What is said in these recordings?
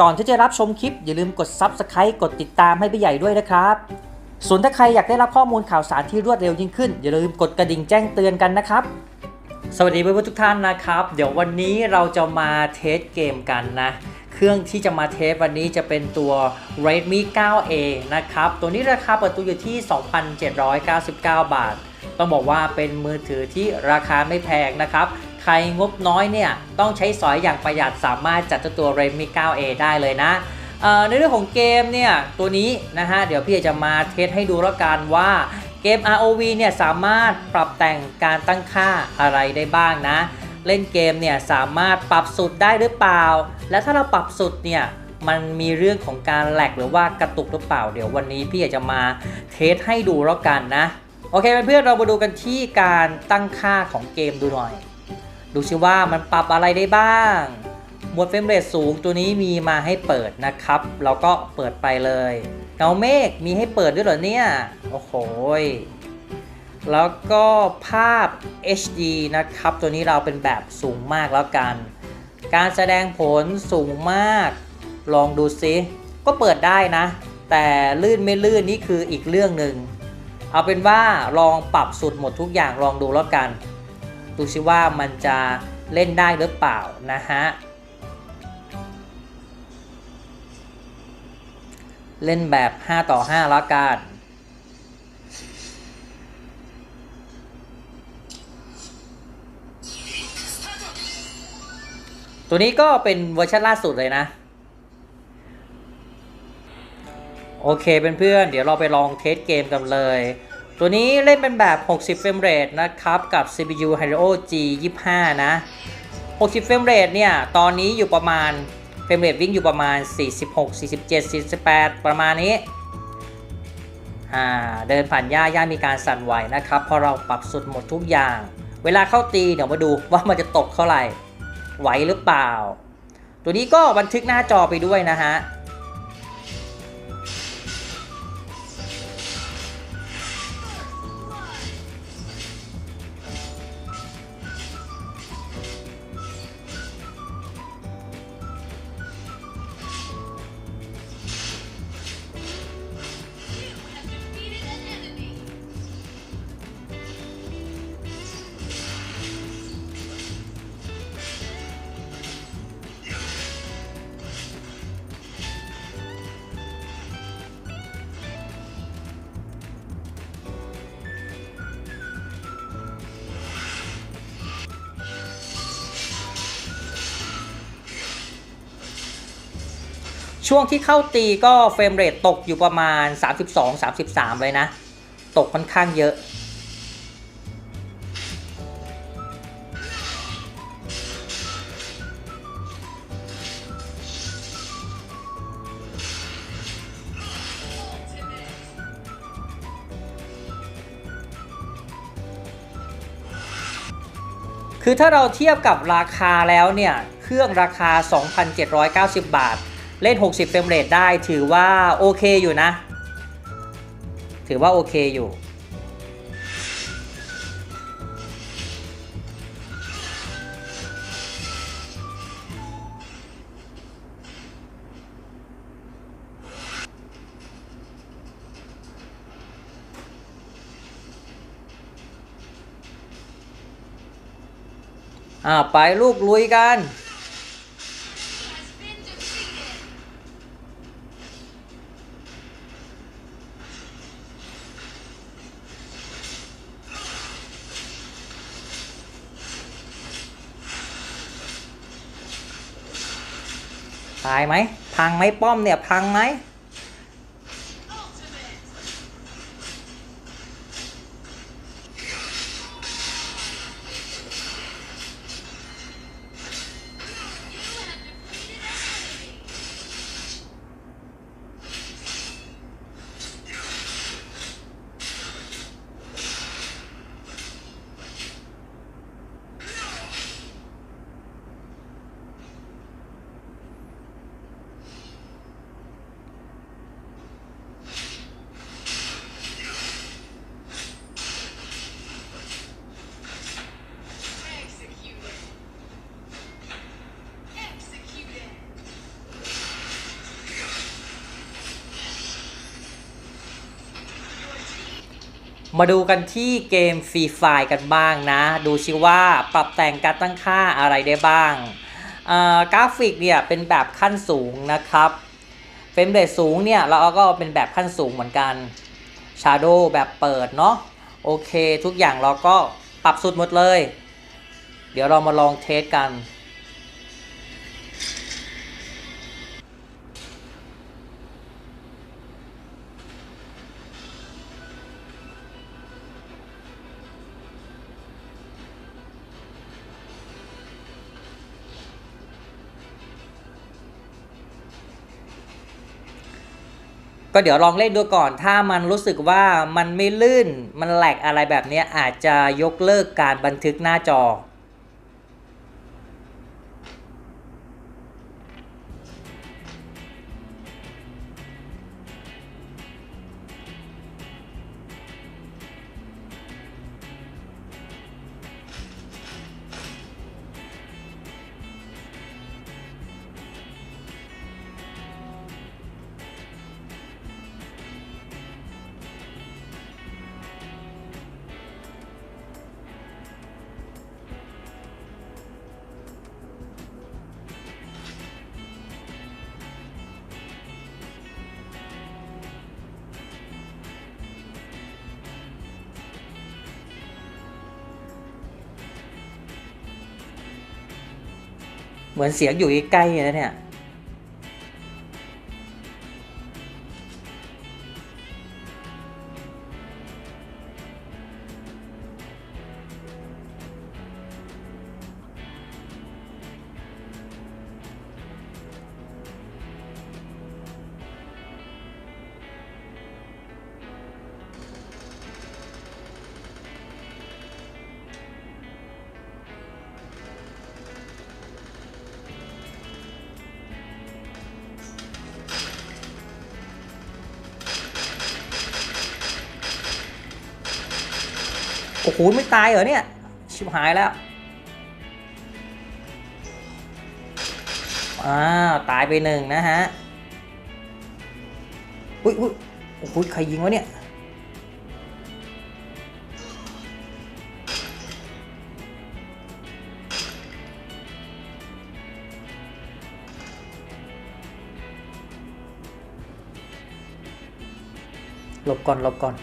ก่อนที่จะรับชมคลิปอย่าลืมกด Subscribe กดติดตามให้พี่ใหญ่ด้วยนะครับ ส่วนถ้าใครอยากได้รับข้อมูลข่าวสารที่รวดเร็วยิ่งขึ้น อย่าลืมกดกระดิ่งแจ้งเตือนกันนะครับ สวัสดีเพื่อนๆทุกท่านนะครับ เดี๋ยววันนี้เราจะมาเทสเกมกันนะเครื่องที่จะมาเทสวันนี้จะเป็นตัว Redmi 9A นะครับ ตัวนี้ราคาเปิดตัวอยู่ที่ 2,799 บาท ต้องบอกว่าเป็นมือถือที่ราคาไม่แพงนะครับ ใครงบน้อยเนี่ยต้องใช้สอยอย่างประหยัดสามารถจัดตัว Redmi 9A ได้เลยนะในเรื่องของเกมเนี่ยตัวนี้นะฮะเดี๋ยวพี่จะมาเทสให้ดูแล้วกันว่าเกม ROV เนี่ยสามารถปรับแต่งการตั้งค่าอะไรได้บ้างนะ เล่นเกมเนี่ยสามารถปรับสุดได้หรือเปล่า และถ้าเราปรับสุดเนี่ยมันมีเรื่องของการแหลกหรือว่ากระตุกหรือเปล่า เดี๋ยววันนี้พี่อยากจะมาเทสให้ดูแล้วกันนะ โอเคเพื่อนๆเรามาดูกันที่การตั้งค่าของเกมดูหน่อย ดูซิว่ามันปรับอะไรได้บ้างหมวดเฟรมเรทสูงตัวนี้มีมาให้เปิดนะครับ เราก็เปิดไปเลยเงาเมฆมีให้เปิดด้วยเหรอเนี่ย โอ้โหแล้วก็ภาพ HD นะครับ ตัวนี้เราเป็นแบบสูงมากแล้วกัน การแสดงผลสูงมาก ลองดูซิก็เปิดได้นะ แต่ลื่นไม่ลื่นนี่คืออีกเรื่องหนึ่ง เอาเป็นว่าลองปรับสุดหมดทุกอย่างลองดูแล้วกัน ดูซิว่ามันจะเล่นได้หรือเปล่านะฮะ เล่นแบบ 5 ต่อ5แล้วกันตัวนี้ก็เป็นเวอร์ชันล่าสุดเลยนะ โอเคเพื่อนๆเดี๋ยวเราไปลองเทสเกมกันเลย ตัวนี้เล่นเป็นแบบ 60 เฟรมเรทนะครับ กับ CPU Helio G25 นะ 60 เฟรมเรทเนี่ย ตอนนี้อยู่ประมาณ เฟรมเรทวิ่งอยู่ประมาณ 46 47 48 ประมาณนี้อ่าเดินผ่านหญ้าหญ้ามีการสั่นไหวนะครับ พอเราปรับสุดหมดทุกอย่าง เวลาเข้าตีเดี๋ยวมาดูว่ามันจะตกเท่าไหร่ ไหวหรือเปล่า ตัวนี้ก็บันทึกหน้าจอไปด้วยนะฮะ ช่วงที่เข้าตีก็เฟรมเรทตกอยู่ประมาณ 32-33 เลยนะ ตกค่อนข้างเยอะ คือถ้าเราเทียบกับราคาแล้วเนี่ย เครื่องราคา 2,790 บาท เล่น 60 เฟรมเรทได้ถือว่าโอเคอยู่นะ ถือว่าโอเคอยู่อ่าไปลูกลุยกัน ไหมพังไหมป้อมเนี่ยพังไหม มาดูกันที่เกมฟรีไฟกันบ้างนะ ดูชิว่าปรับแต่งการตั้งค่าอะไรได้บ้าง กราฟิกเนี่ยเป็นแบบขั้นสูงนะครับ เฟรมเรทสูงเนี่ยเราก็เป็นแบบขั้นสูงเหมือนกัน Shadow แบบเปิดเนาะ โอเคทุกอย่างเราก็ปรับสุดหมดเลย เดี๋ยวเรามาลองเทสกัน ก็เดี๋ยวลองเล่นดูก่อน ถ้ามันรู้สึกว่ามันไม่ลื่น มันแหลกอะไรแบบนี้อาจจะยกเลิกการบันทึกหน้าจอ เหมือนเสียงอยู่ใกล้ๆนะเนี่ย โอ้โหไม่ตายเหรอเนี่ย ชิบหายแล้วอ้าวตายไปหนึ่งนะฮะ อุ้ยอุ้ยโอ้โหใครยิงวะเนี่ยหลบก่อนหลบก่อน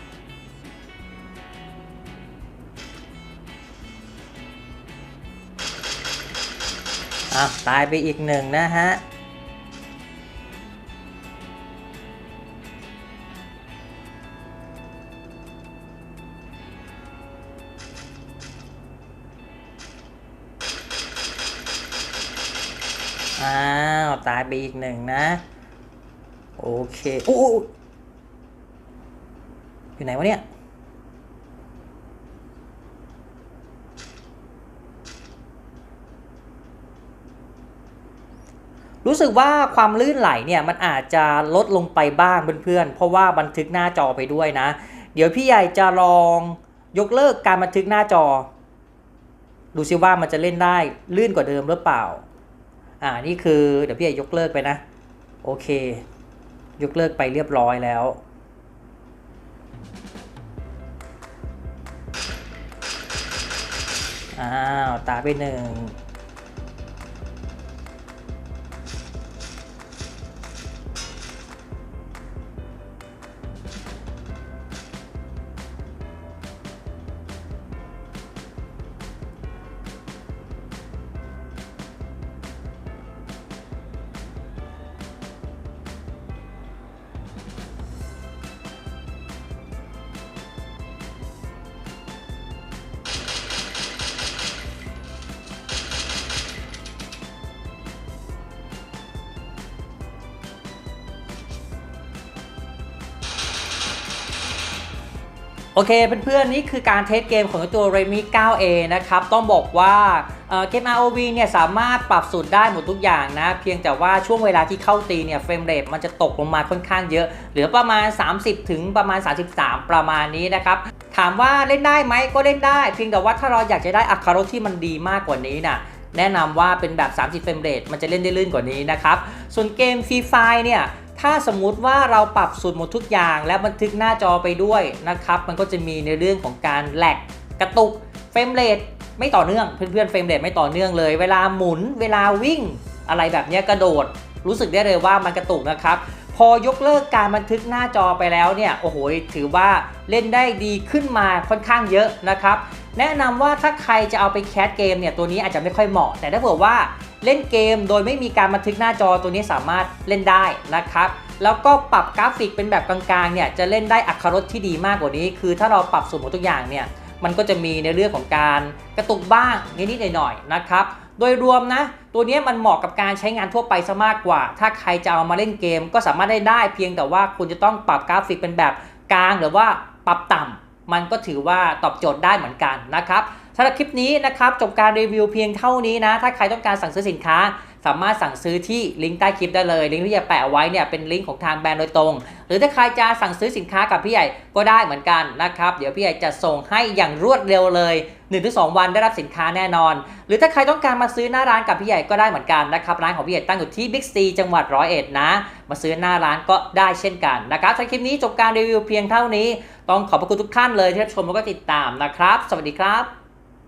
อะตายไปอีกหนึ่งนะฮะอ้าวตายไปอีกหนึ่งนะ โอเคโอ้โอ้โอ้อยู่ไหนวะเนี่ย รู้สึกว่าความลื่นไหลเนี่ยมันอาจจะลดลงไปบ้างเพื่อนๆ เพราะว่าบันทึกหน้าจอไปด้วยนะ เดี๋ยวพี่ใหญ่จะลองยกเลิกการบันทึกหน้าจอ ดูซิว่ามันจะเล่นได้ลื่นกว่าเดิมหรือเปล่า อ่านี่คือเดี๋ยวพี่ใหญ่ยกเลิกไปนะ โอเค ยกเลิกไปเรียบร้อยแล้วอ้าวตาไปหนึ่ง โอเคเพื่อนๆนี่คือการเทสเกมของตัว Redmi 9A นะครับ ต้องบอกว่าเกม ROV เนี่ยสามารถปรับสูตรได้หมดทุกอย่างนะ เพียงแต่ว่าช่วงเวลาที่เข้าตีเนี่ยเฟรมเรทมันจะตกลงมาค่อนข้างเยอะ เหลือประมาณ 30 ถึงประมาณ 33 ประมาณนี้นะครับ ถามว่าเล่นได้ไหมก็เล่นได้ เพียงแต่ว่าถ้าเราอยากจะได้อัตราลดที่มันดีมากกว่านี้นะแนะนำว่าเป็นแบบ 30 เฟรมเรทมันจะเล่นได้ลื่นกว่านี้นะครับ ส่วนเกมฟรีไฟเนี่ย ถ้าสมมุติว่าเราปรับสูตรหมดทุกอย่าง และบันทึกหน้าจอไปด้วยนะครับ มันก็จะมีในเรื่องของการแหลกกระตุกเฟรมเรทไม่ต่อเนื่องเพื่อนๆเฟรมเรทไม่ต่อเนื่องเลย เวลาหมุนเวลาวิ่งอะไรแบบนี้กระโดด รู้สึกได้เลยว่ามันกระตุกนะครับ พอยกเลิกการบันทึกหน้าจอไปแล้วเนี่ยโอ้โหถือว่าเล่นได้ดีขึ้นมาค่อนข้างเยอะนะครับ แนะนำว่าถ้าใครจะเอาไปแคสเกมเนี่ยตัวนี้อาจจะไม่ค่อยเหมาะ แต่ถ้าเผื่อว่าเล่นเกมโดยไม่มีการบันทึกหน้าจอตัวนี้สามารถเล่นได้นะครับ แล้วก็ปรับกราฟิกเป็นแบบกลางๆเนี่ยจะเล่นได้อัตรรสที่ดีมากกว่านี้ คือถ้าเราปรับสูตรหมดทุกอย่างเนี่ยมันก็จะมีในเรื่องของการกระตุกบ้างนิดๆหน่อยๆนะครับ โดยรวมนะ ตัวนี้มันเหมาะกับการใช้งานทั่วไปซะมากกว่า ถ้าใครจะเอามาเล่นเกมก็สามารถได้ได้ เพียงแต่ว่าคุณจะต้องปรับกราฟิกเป็นแบบกลางหรือว่าปรับต่ำมันก็ถือว่าตอบโจทย์ได้เหมือนกันนะครับสำหรับคลิปนี้นะครับจบการรีวิวเพียงเท่านี้นะ ถ้าใครต้องการสั่งซื้อสินค้า สามารถสั่งซื้อที่ลิงก์ใต้คลิปได้เลย ลิงก์ที่จะแปะไว้เนี่ยเป็นลิงก์ของทางแบรนด์โดยตรง หรือถ้าใครจะสั่งซื้อสินค้ากับพี่ใหญ่ก็ได้เหมือนกันนะครับ เดี๋ยวพี่ใหญ่จะส่งให้อย่างรวดเร็วเลย 1-2 วันได้รับสินค้าแน่นอน หรือถ้าใครต้องการมาซื้อหน้าร้านกับพี่ใหญ่ก็ได้เหมือนกันนะครับร้านของพี่ใหญ่ตั้งอยู่ที่บิ๊กซีจังหวัดร้อยเอ็ดนะ มาซื้อหน้าร้านก็ได้เช่นกันนะครับสำหรับคลิปนี้จบการรีวิวเพียงเท่านี้ ต้องขอบพระคุณทุกท่านเลยที่รับชมแล้วก็ติดตามนะครับ สวัสดีครับ